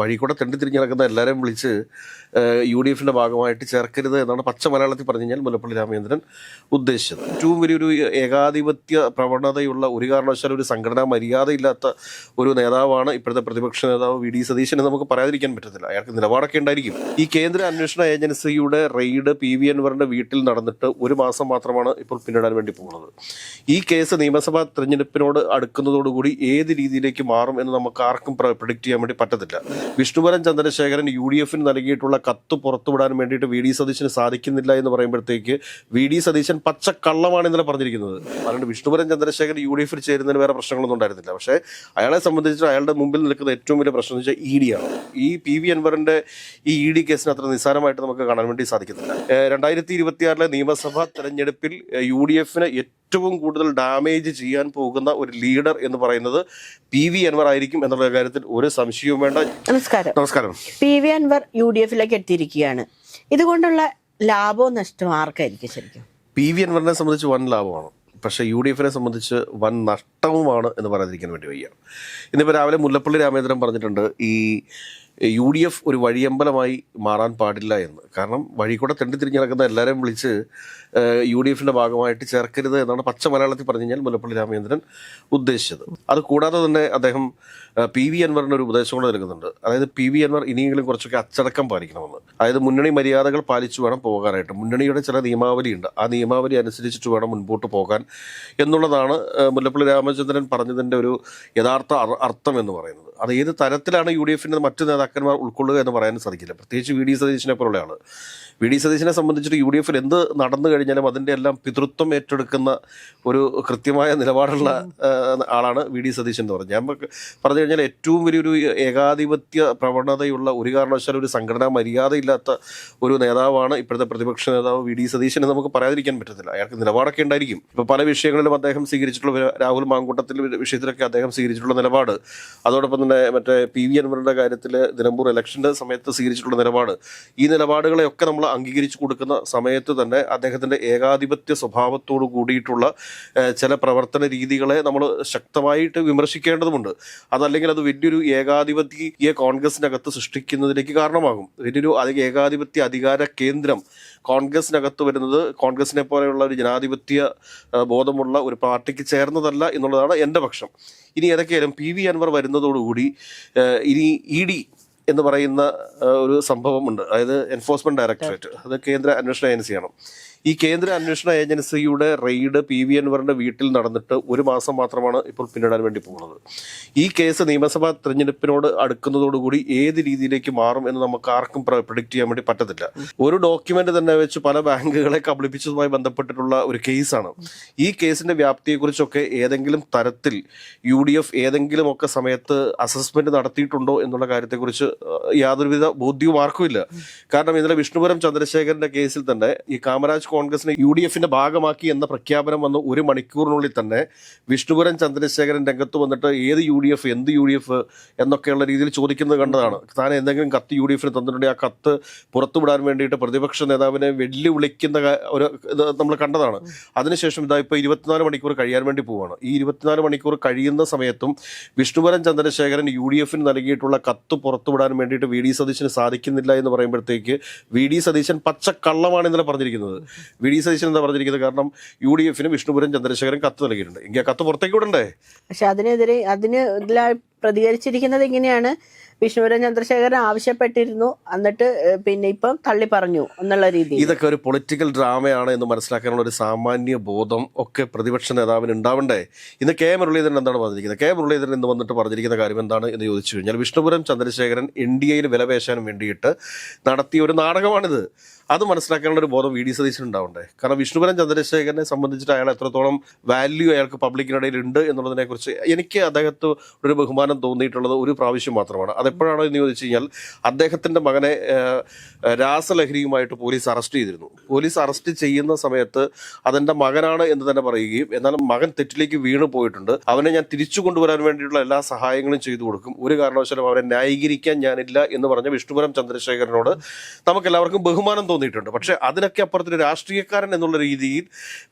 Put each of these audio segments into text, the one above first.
വഴി കൂടെ തെണ്ടി തിരിഞ്ഞ് നടക്കുന്ന എല്ലാവരെയും വിളിച്ച് യു ഡി എഫിന്റെ ഭാഗമായിട്ട് ചേർക്കരുത് എന്നാണ് പച്ച മലയാളത്തിൽ പറഞ്ഞു കഴിഞ്ഞാൽ മുല്ലപ്പള്ളി രാമചന്ദ്രൻ ഉദ്ദേശിച്ചത്. ഏറ്റവും വലിയൊരു ഏകാധിപത്യ പ്രവണതയുള്ള ഒരു കാരണവശാലും ഒരു സംഘടനാ മര്യാദയില്ലാത്ത ഒരു നേതാവാണ് ഇപ്പോഴത്തെ പ്രതിപക്ഷ നേതാവ് വി ഡി സതീശൻ എന്ന് നമുക്ക് പറയാതിരിക്കാൻ പറ്റത്തില്ല. അയാൾക്ക് നിലപാടൊക്കെ ഉണ്ടായിരിക്കും. ഈ കേന്ദ്ര അന്വേഷണ ഏജൻസിയുടെ റെയ്ഡ് പി വി അൻവറിന്റെ വീട്ടിൽ നടന്നിട്ട് ഒരു മാസം മാത്രമാണ് ഇപ്പോൾ പിന്നിടാൻ വേണ്ടി പോകുന്നത്. ഈ കേസ് നിയമസഭാ തെരഞ്ഞെടുപ്പിനോട് അടുക്കുന്നതോടുകൂടി ഏത് രീതിയിലേക്ക് മാറും എന്ന് നമുക്ക് ആർക്കും പ്രൊഡിക്റ്റ് ചെയ്യാൻ വേണ്ടി പറ്റത്തില്ല. വിഷ്ണുവരൻ ചന്ദ്രശേഖരൻ യു ഡി എഫിന് നൽകിയിട്ടുള്ള കത്ത് പുറത്തുവിടാൻ വേണ്ടിയിട്ട് വി ഡി സതീശന് സാധിക്കുന്നില്ല എന്ന് പറയുമ്പോഴത്തേക്ക് വി ഡി സതീശൻ പച്ചക്കള്ളമാണ് ഇന്നലെ പറഞ്ഞിരിക്കുന്നത്. അതുകൊണ്ട് വിഷ്ണുവരൻ ചന്ദ്രശേഖരൻ യു ഡി എഫിൽ ചേരുന്നതിന് വേറെ പ്രശ്നങ്ങളൊന്നും ഉണ്ടായിരുന്നില്ല. പക്ഷേ അയാളെ സംബന്ധിച്ച് അയാളുടെ മുമ്പിൽ നിൽക്കുന്ന ഏറ്റവും വലിയ പ്രശ്നം എന്ന് വെച്ചാൽ ഇ ഡി ആണ്. ഈ പി വി അൻവറിന്റെ ഈ ഇ ഡി കേസിന് അത്ര നിസ്സാരമായിട്ട് നമുക്ക് കാണാൻ വേണ്ടി സാധിക്കുന്നില്ല. രണ്ടായിരത്തി ഇരുപത്തിയാറിലെ നിയമസഭാ തെരഞ്ഞെടുപ്പിൽ യു ഡി എഫിന് ഏറ്റവും കൂടുതൽ ഡാമേജ് ചെയ്യാൻ പോകുന്ന ഒരു ലീഡർ എന്ന് പറയുന്നത് പി വി അൻവർ ആയിരിക്കും എന്നുള്ള കാര്യത്തിൽ ഒരു സംശയവും വേണ്ട. നമസ്കാരം. നമസ്കാരം. P V Anvar U D എഫിലേക്ക് എത്തിയിരിക്കുകയാണ്. ഇതുകൊണ്ടുള്ള ലാഭവും നഷ്ടവും ആർക്കായിരിക്കും ശരിക്കും? പി വി അൻവറിനെ സംബന്ധിച്ച് വൻ ലാഭമാണ്. പക്ഷേ യു ഡി എഫിനെ സംബന്ധിച്ച് വൻ നഷ്ടവുമാണ് എന്ന് പറയാതിരിക്കാൻ വേണ്ടി വയ്യ. ഇന്നിപ്പോൾ രാവിലെ മുല്ലപ്പള്ളി രാമേന്ദ്രൻ പറഞ്ഞിട്ടുണ്ട് ഈ യു ഡി എഫ് ഒരു വഴിയമ്പലമായി മാറാൻ പാടില്ല എന്ന്. കാരണം വഴി കൂടെ തെണ്ടി തിരിഞ്ഞ് നടക്കുന്ന എല്ലാവരെയും വിളിച്ച് യു ഡി എഫിന്റെ ഭാഗമായിട്ട് ചേർക്കരുത് എന്നാണ് പച്ച മലയാളത്തിൽ പറഞ്ഞു കഴിഞ്ഞാൽ മുല്ലപ്പള്ളി രാമചന്ദ്രൻ ഉദ്ദേശിച്ചത്. അത് കൂടാതെ തന്നെ അദ്ദേഹം പി വി അൻവറിന് ഒരു ഉപദേശം കൂടെ നൽകുന്നുണ്ട്. അതായത് പി വി അൻവർ ഇനിയെങ്കിലും കുറച്ചൊക്കെ അച്ചടക്കം പാലിക്കണമെന്ന്. അതായത് മുന്നണി മര്യാദകൾ പാലിച്ചു വേണം പോകാനായിട്ട്. മുന്നണിയുടെ ചില നിയമാവലിയുണ്ട്. ആ നിയമാവലി അനുസരിച്ചിട്ട് വേണം മുൻപോട്ട് പോകാൻ എന്നുള്ളതാണ് മുല്ലപ്പള്ളി രാമചന്ദ്രൻ പറഞ്ഞതിന്റെ ഒരു യഥാർത്ഥ അർ- അർത്ഥം എന്ന് പറയുന്നത്. അത് ഏത് തരത്തിലാണ് യു ഡി എഫിന്റെ മറ്റു നേതാക്കന്മാർ ഉൾക്കൊള്ളുക എന്ന് പറയാനും സാധിക്കില്ല. പ്രത്യേകിച്ച് വി ഡി സതീശനെ പോലെയാണ് വി ഡി സതീശനെ സംബന്ധിച്ചിട്ട് യു ഡി എഫിൽ എന്ത് നടന്നു കഴിഞ്ഞാലും അതിന്റെ എല്ലാം പിതൃത്വം ഏറ്റെടുക്കുന്ന ഒരു കൃത്യമായ നിലപാടുള്ള ആളാണ് വി ഡി സതീശൻ എന്ന് പറഞ്ഞത്. ഞാൻ പറഞ്ഞു കഴിഞ്ഞാൽ ഏറ്റവും വലിയൊരു ഏകാധിപത്യ പ്രവണതയുള്ള ഒരു കാരണവശാലും ഒരു സംഘടനാ മര്യാദയില്ലാത്ത ഒരു നേതാവാണ് ഇപ്പോഴത്തെ പ്രതിപക്ഷ നേതാവ് വി ഡി സതീശൻ എന്ന് നമുക്ക് പറയാതിരിക്കാൻ പറ്റത്തില്ല. അയാൾക്ക് നിലപാടൊക്കെ ഉണ്ടായിരിക്കും. ഇപ്പോൾ പല വിഷയങ്ങളിലും അദ്ദേഹം സ്വീകരിച്ചിട്ടുള്ള രാഹുൽ മാങ്കൂട്ടത്തിൽ വിഷയത്തിലൊക്കെ അദ്ദേഹം സ്വീകരിച്ചിട്ടുള്ള നിലപാട്. അതോടൊപ്പം തന്നെ മറ്റേ പി വി അൻവറിന്റെ കാര്യത്തിൽ നിലമ്പൂർ ഇലക്ഷന്റെ സമയത്ത് സ്വീകരിച്ചിട്ടുള്ള നിലപാട്. ഈ നിലപാടുകളെയൊക്കെ നമ്മൾ അംഗീകരിച്ചു കൊടുക്കുന്ന സമയത്ത് തന്നെ അദ്ദേഹത്തിന്റെ ഏകാധിപത്യ സ്വഭാവത്തോട് കൂടിയിട്ടുള്ള ചില പ്രവർത്തന രീതികളെ നമ്മൾ ശക്തമായിട്ട് വിമർശിക്കേണ്ടതുണ്ട് അതല്ലെങ്കിൽ അത് വലിയൊരു ഏകാധിപത്യ കോൺഗ്രസിനകത്ത് സൃഷ്ടിക്കുന്നതിലേക്ക് കാരണമാകും. വലിയൊരു ഏകാധിപത്യ അധികാര കേന്ദ്രം കോൺഗ്രസിനകത്ത് വരുന്നത് കോൺഗ്രസിനെ പോലെയുള്ള ഒരു ജനാധിപത്യ ബോധമുള്ള ഒരു പാർട്ടിക്ക് ചേർന്നതല്ല എന്നുള്ളതാണ് എന്റെ പക്ഷം. ഇനി ഏതൊക്കെയായാലും പി വി അൻവർ വരുന്നതോടുകൂടി ഇനി ഇ ഡി എന്ന് പറയുന്ന ഒരു സംഭവമുണ്ട്. അതായത് എൻഫോഴ്സ്മെന്റ് ഡയറക്ടറേറ്റ്. അത് കേന്ദ്ര അന്വേഷണ ഏജൻസിയാണ്. ഈ കേന്ദ്ര അന്വേഷണ ഏജൻസിയുടെ റെയ്ഡ് പി വി അൻവറിന്റെ വീട്ടിൽ നടന്നിട്ട് ഒരു മാസം മാത്രമാണ് ഇപ്പോൾ പിന്നിടാൻ വേണ്ടി പോകുന്നത്. ഈ കേസ് നിയമസഭാ തെരഞ്ഞെടുപ്പിനോട് അടുക്കുന്നതോടുകൂടി ഏത് രീതിയിലേക്ക് മാറും എന്ന് നമുക്ക് ആർക്കും പ്രഡിക്റ്റ് ചെയ്യാൻ വേണ്ടി പറ്റത്തില്ല. ഒരു ഡോക്യുമെന്റ് തന്നെ വെച്ച് പല ബാങ്കുകളെ കബളിപ്പിച്ചതുമായി ബന്ധപ്പെട്ടിട്ടുള്ള ഒരു കേസാണ്. ഈ കേസിന്റെ വ്യാപ്തിയെക്കുറിച്ചൊക്കെ ഏതെങ്കിലും തരത്തിൽ യു ഡി എഫ് ഏതെങ്കിലും ഒക്കെ സമയത്ത് അസസ്മെന്റ് നടത്തിയിട്ടുണ്ടോ എന്നുള്ള കാര്യത്തെക്കുറിച്ച് യാതൊരുവിധ ബോധ്യവും ആർക്കും ഇല്ല കാരണം ഇന്നലെ വിഷ്ണുപുരം ചന്ദ്രശേഖരന്റെ കേസിൽ തന്നെ ഈ കാമരാജ് കോൺഗ്രസിനെ യു ഡി എഫിന്റെ ഭാഗമാക്കി എന്ന പ്രഖ്യാപനം വന്ന ഒരു മണിക്കൂറിനുള്ളിൽ തന്നെ വിഷ്ണുപുരം ചന്ദ്രശേഖരൻ രംഗത്ത് വന്നിട്ട് ഏത് യു ഡി എഫ് എന്ത് യു ഡി എഫ് എന്നൊക്കെയുള്ള രീതിയിൽ ചോദിക്കുന്നത് കണ്ടതാണ്. താൻ എന്തെങ്കിലും കത്ത് യു ഡി എഫിന് തന്നിട്ടുണ്ടെങ്കിൽ ആ കത്ത് പുറത്തുവിടാൻ വേണ്ടിയിട്ട് പ്രതിപക്ഷ നേതാവിനെ വെല്ലുവിളിക്കുന്ന ഒരു ഇത് നമ്മൾ കണ്ടതാണ്. അതിനുശേഷം ഇതാ ഇപ്പോൾ ഇരുപത്തിനാല് മണിക്കൂർ കഴിയാൻ വേണ്ടി പോവുകയാണ് ഈ ഇരുപത്തിനാല് മണിക്കൂർ കഴിയുന്ന സമയത്തും വിഷ്ണുപുരം ചന്ദ്രശേഖരൻ യു ഡി എഫിന് നൽകിയിട്ടുള്ള കത്ത് പുറത്തുവിടാൻ വേണ്ടിയിട്ട് വി ഡി സതീശന് സാധിക്കുന്നില്ല എന്ന് പറയുമ്പോഴത്തേക്ക് വി ഡി സതീശൻ പച്ചക്കള്ളമാണ് ഇന്നലെ പറഞ്ഞിരിക്കുന്നത്. വി ഡി സതീശൻ എന്താ പറഞ്ഞിരിക്കുന്നത്? കാരണം യു ഡി എഫിന് വിഷ്ണുപുരം ചന്ദ്രശേഖരൻ കത്ത് നൽകിയിട്ടുണ്ട്. എങ്കിൽ കത്ത് പുറത്തേക്ക് വിടണ്ടേ പക്ഷെ അതിനെതിരെ അതിന് പ്രതികരിച്ചിരിക്കുന്നത് ഇങ്ങനെയാണ്. വിഷ്ണുപുരം ചന്ദ്രശേഖരൻ ആവശ്യപ്പെട്ടിരുന്നു. എന്നിട്ട് പിന്നെ ഇപ്പം തള്ളി പറഞ്ഞു എന്നുള്ള രീതി ഇതൊക്കെ ഒരു പൊളിറ്റിക്കൽ ഡ്രാമയാണ് എന്ന് മനസ്സിലാക്കാനുള്ള ഒരു സാമാന്യ ബോധം ഒക്കെ പ്രതിപക്ഷ നേതാവിന് ഉണ്ടാവണ്ടേ? ഇന്ന് കെ മുരളീധരൻ എന്താണ് പറഞ്ഞിരിക്കുന്നത്? കെ മുരളീധരൻ ഇന്ന് വന്നിട്ട് പറഞ്ഞിരിക്കുന്ന കാര്യം എന്താണ് എന്ന് ചോദിച്ചു കഴിഞ്ഞാൽ വിഷ്ണുപുരം ചന്ദ്രശേഖരൻ എൻ ഡി എയിൽ വിലപേശാൻ വേണ്ടിയിട്ട് നടത്തിയ ഒരു നാടകമാണിത്. അത് മനസ്സിലാക്കാനുള്ള ഒരു ബോധം വി ഡി സതീശൻ ഉണ്ടാവണ്ടേ? കാരണം വിഷ്ണുപുരം ചന്ദ്രശേഖരനെ സംബന്ധിച്ചിട്ട് അയാൾ എത്രത്തോളം വാല്യൂ അയാൾക്ക് പബ്ലിക്കിനിടയിൽ ഉണ്ട് എന്നുള്ളതിനെ കുറിച്ച് എനിക്ക് അദ്ദേഹത്ത് ഒരു ബഹുമാനം തോന്നിയിട്ടുള്ളത് ഒരു പ്രാവശ്യം മാത്രമാണ്. അതെപ്പോഴാണോ എന്ന് ചോദിച്ചു കഴിഞ്ഞാൽ അദ്ദേഹത്തിന്റെ മകനെ രാസലഹരിയുമായിട്ട് പോലീസ് അറസ്റ്റ് ചെയ്തിരുന്നു. പോലീസ് അറസ്റ്റ് ചെയ്യുന്ന സമയത്ത് അതെന്റെ മകനാണ് എന്ന് തന്നെ പറയുകയും എന്നാൽ മകൻ തെറ്റിലേക്ക് വീണു പോയിട്ടുണ്ട്. അവനെ ഞാൻ തിരിച്ചു കൊണ്ടുവരാൻ വേണ്ടിയിട്ടുള്ള എല്ലാ സഹായങ്ങളും ചെയ്തു കൊടുക്കും. ഒരു കാരണവശാലും അവരെ ന്യായീകരിക്കാൻ ഞാനില്ല എന്ന് പറഞ്ഞ വിഷ്ണുപുരം ചന്ദ്രശേഖരനോട് നമുക്ക് എല്ലാവർക്കും ബഹുമാനം തോന്നി തോന്നിയിട്ടുണ്ട് പക്ഷേ അതിനൊക്കെ അപ്പുറത്തൊരു രാഷ്ട്രീയക്കാരൻ എന്നുള്ള രീതിയിൽ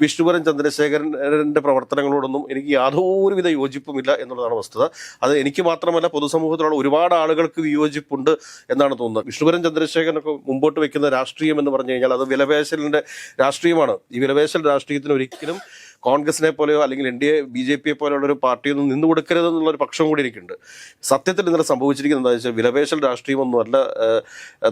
വിഷ്ണുപുരം ചന്ദ്രശേഖരന്റെ പ്രവർത്തനങ്ങളോടൊന്നും എനിക്ക് യാതൊരുവിധ യോജിപ്പുമില്ല എന്നുള്ളതാണ് വസ്തുത. അത് എനിക്ക് മാത്രമല്ല പൊതുസമൂഹത്തിലുള്ള ഒരുപാട് ആളുകൾക്ക് വിയോജിപ്പുണ്ട് എന്നാണ് തോന്നുന്നത്. വിഷ്ണുപുരം ചന്ദ്രശേഖരനൊക്കെ മുമ്പോട്ട് വെക്കുന്ന രാഷ്ട്രീയം എന്ന് പറഞ്ഞു കഴിഞ്ഞാൽ അത് വിലപേശലിന്റെ രാഷ്ട്രീയമാണ്. ഈ വിലപേശൽ രാഷ്ട്രീയത്തിന് ഒരിക്കലും കോൺഗ്രസിനെ പോലെയോ അല്ലെങ്കിൽ N D A B J പിയെ പോലെയുള്ള ഒരു പാർട്ടിയൊന്നും നിന്ന് കൊടുക്കരുത് എന്നുള്ള ഒരു പക്ഷം കൂടി എനിക്കുണ്ട്. സത്യത്തിൽ ഇന്നലെ സംഭവിച്ചിരിക്കുന്നത് എന്താ വെച്ചാൽ വിലപേശൽ രാഷ്ട്രീയമൊന്നുമല്ല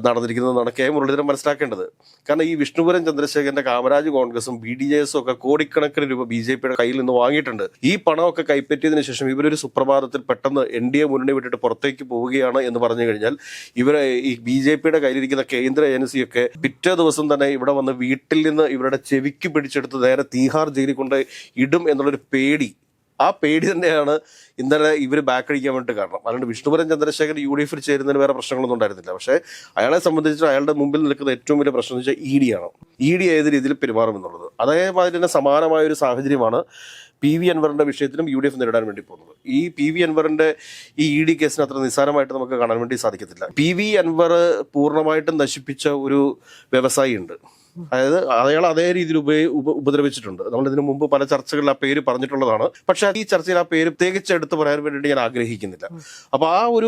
നടന്നിരിക്കുന്നതെന്നാണ് കെ മുരളീധരൻ മനസ്സിലാക്കേണ്ടത്. കാരണം ഈ വിഷ്ണുപുരം ചന്ദ്രശേഖരന്റെ കാമരാജ് കോൺഗ്രസും ബി ഡി എസും ഒക്കെ കോടിക്കണക്കിന് രൂപ ബി ജെ പിയുടെ കയ്യിൽ നിന്ന് വാങ്ങിയിട്ടുണ്ട്. ഈ പണമൊക്കെ കൈപ്പറ്റിയതിനു ശേഷം ഇവരൊരു സുപ്രഭാതത്തിൽ പെട്ടെന്ന് എൻ ഡി എ മുന്നണി വിട്ടിട്ട് പുറത്തേക്ക് പോവുകയാണ് എന്ന് പറഞ്ഞു കഴിഞ്ഞാൽ ഇവരെ ഈ ബി ജെ പിയുടെ കയ്യിലിരിക്കുന്ന കേന്ദ്ര ഏജൻസിയൊക്കെ പിറ്റേ ദിവസം തന്നെ ഇവിടെ വന്ന് വീട്ടിൽ നിന്ന് ഇവരുടെ ചെവിക്ക് പിടിച്ചെടുത്ത് നേരെ തീഹാർ ജയിലിൽ കൊണ്ട് ഇടും എന്നുള്ളൊരു പേടി. ആ പേടി തന്നെയാണ് ഇന്നലെ ഇവർ ബാക്ക് അടിക്കാൻ വേണ്ടി കാരണം. അതുകൊണ്ട് വിഷ്ണുപുരം ചന്ദ്രശേഖർ യു ഡി എഫിൽ ചേരുന്നതിന് വേറെ പ്രശ്നങ്ങളൊന്നും ഉണ്ടായിരുന്നില്ല. പക്ഷേ അയാളെ സംബന്ധിച്ച് അയാളുടെ മുമ്പിൽ നിൽക്കുന്ന ഏറ്റവും വലിയ പ്രശ്നം എന്ന് വെച്ചാൽ ഇ ഡി ആണ്. ഇ ഡി ഏത് രീതിയിൽ പെരുമാറും എന്നുള്ളത് അതേമാതിരി തന്നെ സമാനമായ ഒരു സാഹചര്യമാണ് പി വി അൻവറിന്റെ വിഷയത്തിലും യു ഡി എഫ് നേരിടാൻ വേണ്ടി പോകുന്നത്. ഈ പി വി അൻവറിന്റെ ഈ ഇ ഡി കേസിന് അത്ര നിസ്സാരമായിട്ട് നമുക്ക് കാണാൻ വേണ്ടി സാധിക്കത്തില്ല. പി വി അൻവർ പൂർണമായിട്ടും നശിപ്പിച്ച ഒരു വ്യവസായി ഉണ്ട് അതായത് അയാൾ അതേ രീതിയിൽ ഉപ ഉപ- ഉപദ്രവിച്ചിട്ടുണ്ട്. നമ്മൾ ഇതിനു മുമ്പ് പല ചർച്ചകളിൽ ആ പേര് പറഞ്ഞിട്ടുള്ളതാണ്. പക്ഷെ ഈ ചർച്ചയിൽ ആ പേര് പ്രത്യേകിച്ച് എടുത്ത് പറയാൻ വേണ്ടിയിട്ട് ഞാൻ ആഗ്രഹിക്കുന്നില്ല. അപ്പൊ ആ ഒരു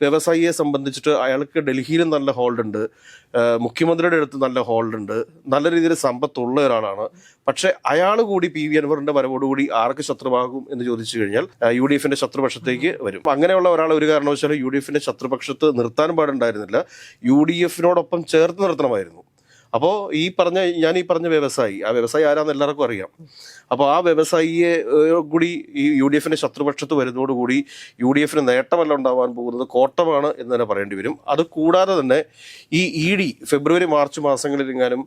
വ്യവസായിയെ സംബന്ധിച്ചിട്ട് അയാൾക്ക് ഡൽഹിയിലും നല്ല ഹോൾഡ് ഉണ്ട് മുഖ്യമന്ത്രിയുടെ അടുത്ത് നല്ല ഹോൾഡ് ഉണ്ട് നല്ല രീതിയിൽ സമ്പത്തുള്ള ഒരാളാണ്. പക്ഷെ അയാൾ കൂടി പി വി അൻവറിന്റെ വരവോടുകൂടി ആർക്ക് ശത്രുവാകും എന്ന് ചോദിച്ചു കഴിഞ്ഞാൽ യു ഡി എഫിന്റെ ശത്രുപക്ഷത്തേക്ക് വരും. അങ്ങനെയുള്ള ഒരാൾ ഒരു കാരണവശാലും യു ഡി എഫിന്റെ ശത്രുപക്ഷത്ത് നിർത്താൻ പാടുണ്ടായിരുന്നില്ല. യു ഡി എഫിനോടൊപ്പം ചേർത്ത് നിർത്തണമായിരുന്നു. അപ്പോൾ ഈ പറഞ്ഞ ഞാൻ ഈ പറഞ്ഞ വ്യവസായി ആ വ്യവസായി ആരാന്ന് എല്ലാവർക്കും അറിയാം. അപ്പോൾ ആ വ്യവസായിയെ കൂടി ഈ യു ഡി എഫിന്റെ ശത്രുപക്ഷത്ത് വരുന്നതോടുകൂടി യു ഡി എഫിന് നേട്ടമല്ല ഉണ്ടാവാൻ പോകുന്നത് കോട്ടമാണ് എന്ന് തന്നെ പറയേണ്ടി വരും. അത് കൂടാതെ തന്നെ ഈ ഇ ഡി ഫെബ്രുവരി മാർച്ച് മാസങ്ങളിൽ എങ്ങാനും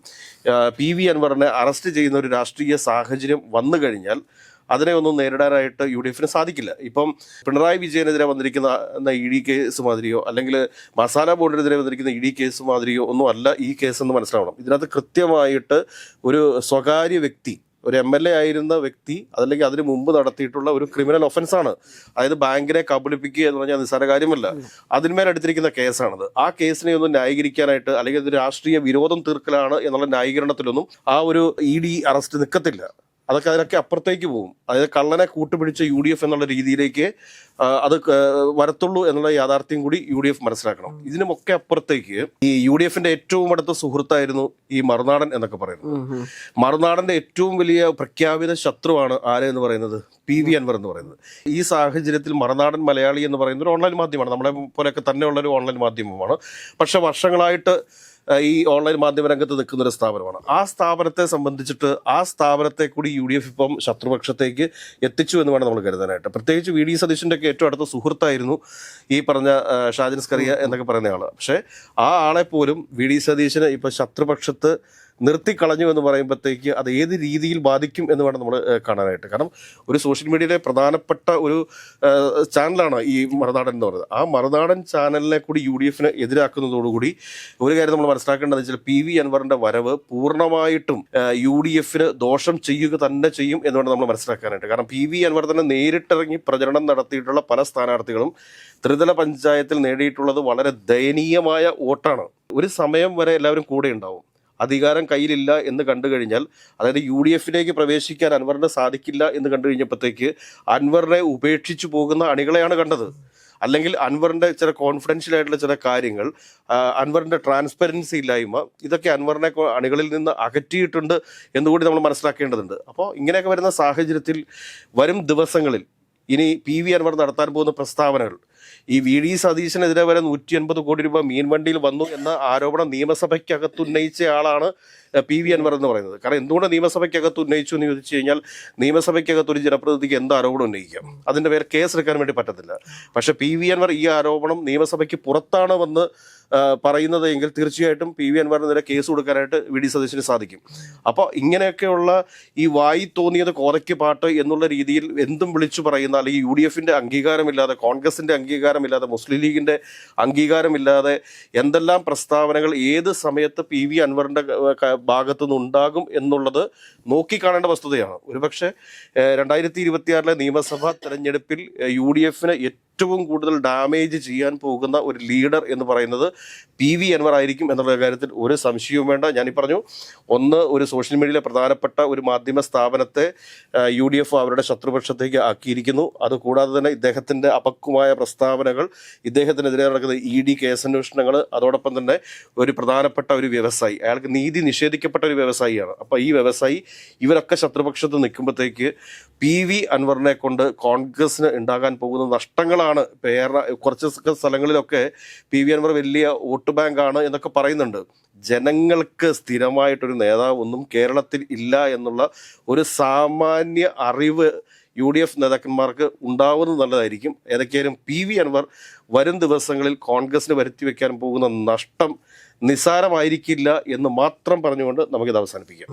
പി വി അൻവറിനെ അറസ്റ്റ് ചെയ്യുന്ന ഒരു രാഷ്ട്രീയ സാഹചര്യം വന്നു കഴിഞ്ഞാൽ അതിനെ ഒന്നും നേരിടാനായിട്ട് യു ഡി എഫിന് സാധിക്കില്ല. ഇപ്പം പിണറായി വിജയനെതിരെ വന്നിരിക്കുന്ന ഇ ഡി കേസ് മാതിരിയോ അല്ലെങ്കിൽ മസാല ബോർഡിനെതിരെ വന്നിരിക്കുന്ന ഇ ഡി കേസ് മാതിരിയോ ഒന്നും അല്ല ഈ കേസ് എന്ന് മനസ്സിലാവണം. ഇതിനകത്ത് കൃത്യമായിട്ട് ഒരു സ്വകാര്യ വ്യക്തി ഒരു എം എൽ എ ആയിരുന്ന വ്യക്തി അതല്ലെങ്കിൽ അതിന് മുമ്പ് നടത്തിയിട്ടുള്ള ഒരു ക്രിമിനൽ ഒഫൻസ് ആണ് അതായത് ബാങ്കിനെ കബളിപ്പിക്കുക എന്ന് പറഞ്ഞാൽ നിസ്സാര കാര്യമല്ല. അതിന്മേൽ എടുത്തിരിക്കുന്ന കേസാണത്. ആ കേസിനെ ഒന്നും ന്യായീകരിക്കാനായിട്ട് അല്ലെങ്കിൽ രാഷ്ട്രീയ വിരോധം തീർക്കലാണ് എന്നുള്ള ന്യായീകരണത്തിലൊന്നും ആ ഒരു ഇ ഡി അറസ്റ്റ് നിൽക്കത്തില്ല അതൊക്കെ അതിനൊക്കെ അപ്പുറത്തേക്ക് പോകും. അതായത് കള്ളനെ കൂട്ടുപിടിച്ച യു ഡി എഫ് എന്നുള്ള രീതിയിലേക്ക് അത് വരത്തുള്ളൂ എന്നുള്ള യാഥാർത്ഥ്യം കൂടി യു ഡി എഫ് മനസ്സിലാക്കണം. ഇതിനുമൊക്കെ അപ്പുറത്തേക്ക് ഈ യു ഡി എഫിന്റെ ഏറ്റവും അടുത്ത സുഹൃത്തായിരുന്നു ഈ മറുനാടൻ എന്നൊക്കെ പറയുന്നത്. മറുനാടന്റെ ഏറ്റവും വലിയ പ്രഖ്യാപിത ശത്രുവാണ് ആര് എന്ന് പറയുന്നത്? പി വി അൻവർ എന്ന് പറയുന്നത്. ഈ സാഹചര്യത്തിൽ മറുനാടൻ മലയാളി എന്ന് പറയുന്ന ഒരു ഓൺലൈൻ മാധ്യമമാണ്. നമ്മളെ പോലെയൊക്കെ തന്നെയുള്ള ഒരു ഓൺലൈൻ മാധ്യമമാണ്. പക്ഷെ വർഷങ്ങളായിട്ട് ഈ ഓൺലൈൻ മാധ്യമ രംഗത്ത് നിൽക്കുന്ന ഒരു സ്ഥാപനമാണ്. ആ സ്ഥാപനത്തെ സംബന്ധിച്ചിട്ട് ആ സ്ഥാപനത്തെ കൂടി യു ഡി എഫ് ഇപ്പം ശത്രുപക്ഷത്തേക്ക് എത്തിച്ചു എന്ന് വേണം നമ്മൾ കരുതാനായിട്ട്. പ്രത്യേകിച്ച് വി ഡി സതീശന്റെ ഒക്കെ ഏറ്റവും അടുത്ത സുഹൃത്തായിരുന്നു ഈ പറഞ്ഞ ഷാജിൻ സ്കറിയ എന്നൊക്കെ പറയുന്ന ആൾ. പക്ഷേ ആ ആളെ പോലും വി ഡി സതീശന് ഇപ്പം ശത്രുപക്ഷത്ത് നിർത്തിക്കളഞ്ഞു എന്ന് പറയുമ്പോഴത്തേക്ക് അത് ഏത് രീതിയിൽ ബാധിക്കും എന്ന് വേണം നമ്മൾ കാണാനായിട്ട്. കാരണം ഒരു സോഷ്യൽ മീഡിയയിലെ പ്രധാനപ്പെട്ട ഒരു ചാനലാണ് ഈ മറുനാടൻ എന്ന് പറയുന്നത്. ആ മറുനാടൻ ചാനലിനെ കൂടി യു ഡി എഫിന് എതിരാക്കുന്നതോടുകൂടി ഒരു കാര്യം നമ്മൾ മനസ്സിലാക്കേണ്ടത് വെച്ചാൽ പി വി അൻവറിന്റെ വരവ് പൂർണമായിട്ടും യു ഡി എഫിന് ദോഷം ചെയ്യുക തന്നെ ചെയ്യും എന്ന് വേണം നമ്മൾ മനസ്സിലാക്കാനായിട്ട്. കാരണം പി വി അൻവർ തന്നെ നേരിട്ടിറങ്ങി പ്രചരണം നടത്തിയിട്ടുള്ള പല സ്ഥാനാർത്ഥികളും ത്രിതല പഞ്ചായത്തിൽ നേടിയിട്ടുള്ളത് വളരെ ദയനീയമായ വോട്ടാണ്. ഒരു സമയം വരെ എല്ലാവരും കൂടെ ഉണ്ടാവും. അധികാരം കയ്യിലില്ല എന്ന് കണ്ടു കഴിഞ്ഞാൽ അതായത് യു ഡി എഫിലേക്ക് പ്രവേശിക്കാൻ അൻവറിന് സാധിക്കില്ല എന്ന് കണ്ടു കഴിഞ്ഞപ്പോഴത്തേക്ക് അൻവറിനെ ഉപേക്ഷിച്ചു പോകുന്ന അണികളെയാണ് കണ്ടത്. അല്ലെങ്കിൽ അൻവറിന്റെ ചില കോൺഫിഡൻഷ്യൽ ആയിട്ടുള്ള ചില കാര്യങ്ങൾ അൻവറിന്റെ ട്രാൻസ്പെറൻസി ഇല്ലായ്മ ഇതൊക്കെ അൻവറിനെ അണികളിൽ നിന്ന് അകറ്റിയിട്ടുണ്ട് എന്നുകൂടി നമ്മൾ മനസ്സിലാക്കേണ്ടതുണ്ട്. അപ്പോൾ ഇങ്ങനെയൊക്കെ വരുന്ന സാഹചര്യത്തിൽ വരും ദിവസങ്ങളിൽ ഇനി പി വി അൻവർ നടത്താൻ പോകുന്ന പ്രസ്താവനകൾ ഈ വി ഡി സതീശനെതിരെ വരെ നൂറ്റി അൻപത് കോടി രൂപ മീൻവണ്ടിയിൽ വന്നു എന്ന ആരോപണം നിയമസഭയ്ക്കകത്ത് ഉന്നയിച്ച ആളാണ് എഹ്, പി വി അൻവർ എന്ന് പറയുന്നത്. കാരണം എന്തുകൊണ്ട് നിയമസഭയ്ക്കകത്ത് ഉന്നയിച്ചു എന്ന് ചോദിച്ചു കഴിഞ്ഞാൽ നിയമസഭയ്ക്കകത്ത് ഒരു ജനപ്രതിനിധിക്ക് എന്ത് ആരോപണം ഉന്നയിക്കാം? അതിന്റെ പേര് കേസ് എടുക്കാൻ വേണ്ടി പറ്റത്തില്ല. പക്ഷേ പി വി അൻവർ ഈ ആരോപണം നിയമസഭയ്ക്ക് പുറത്താണ് വന്ന് പറയുന്നത് എങ്കിൽ തീർച്ചയായിട്ടും പി വി അൻവറിനെതിരെ കേസ് കൊടുക്കാനായിട്ട് വി ഡി സതീശന് സാധിക്കും. അപ്പോൾ ഇങ്ങനെയൊക്കെയുള്ള ഈ വായി തോന്നിയത് കോതയ്ക്ക് പാട്ട് എന്നുള്ള രീതിയിൽ എന്തും വിളിച്ചു പറയുന്ന അല്ലെങ്കിൽ യു ഡി എഫിന്റെ അംഗീകാരമില്ലാതെ കോൺഗ്രസിന്റെ അംഗീകാരമില്ലാതെ മുസ്ലിം ലീഗിന്റെ അംഗീകാരമില്ലാതെ എന്തെല്ലാം പ്രസ്താവനകൾ ഏത് സമയത്ത് പി വി അൻവറിന്റെ ഭാഗത്തുനിന്ന് ഉണ്ടാകും എന്നുള്ളത് നോക്കിക്കാണേണ്ട വസ്തുതയാണ്. ഒരുപക്ഷെ രണ്ടായിരത്തി ഇരുപത്തിയാറിലെ നിയമസഭാ തെരഞ്ഞെടുപ്പിൽ യു ഡി എഫിന് ഏറ്റവും കൂടുതൽ ഡാമേജ് ചെയ്യാൻ പോകുന്ന ഒരു ലീഡർ എന്ന് പറയുന്നത് പി വി അൻവർ ആയിരിക്കും എന്നുള്ള കാര്യത്തിൽ ഒരു സംശയവും വേണ്ട. ഞാനീ പറഞ്ഞു ഒന്ന് ഒരു സോഷ്യൽ മീഡിയയിലെ പ്രധാനപ്പെട്ട ഒരു മാധ്യമ സ്ഥാപനത്തെ യു ഡി എഫ് അവരുടെ ശത്രുപക്ഷത്തേക്ക് ആക്കിയിരിക്കുന്നു. അതുകൂടാതെ തന്നെ ഇദ്ദേഹത്തിന്റെ അപക്വമായ പ്രസ്താവനകൾ ഇദ്ദേഹത്തിനെതിരെ നടക്കുന്ന ഇ ഡി കേസ് അന്വേഷണങ്ങൾ അതോടൊപ്പം തന്നെ ഒരു പ്രധാനപ്പെട്ട ഒരു വ്യവസായി. അയാൾക്ക് നീതി നിഷേധിക്കപ്പെട്ട ഒരു വ്യവസായിയാണ്. അപ്പോൾ ഈ വ്യവസായി ഇവരൊക്കെ ശത്രുപക്ഷത്ത് നിൽക്കുമ്പോഴത്തേക്ക് പി വി അൻവറിനെ കൊണ്ട് കോൺഗ്രസിന് ഉണ്ടാകാൻ പോകുന്ന നഷ്ടങ്ങളാണ് പേര കുറച്ച് സ്ഥലങ്ങളിലൊക്കെ പി വി അൻവർ വലിയ വോട്ട് ബാങ്കാണ് എന്നൊക്കെ പറയുന്നുണ്ട്. ജനങ്ങൾക്ക് സ്ഥിരമായിട്ടൊരു നേതാവ് ഒന്നും കേരളത്തിൽ ഇല്ല എന്നുള്ള ഒരു സാമാന്യ അറിവ് യു ഡി എഫ് നേതാക്കന്മാർക്ക് ഉണ്ടാവുന്നത് നല്ലതായിരിക്കും. ഏതൊക്കെയാലും പി വി അൻവർ വരും ദിവസങ്ങളിൽ കോൺഗ്രസിന് വരുത്തി വെക്കാൻ പോകുന്ന നഷ്ടം നിസ്സാരമായിരിക്കില്ല എന്ന് മാത്രം പറഞ്ഞുകൊണ്ട് നമുക്കിത് അവസാനിപ്പിക്കാം.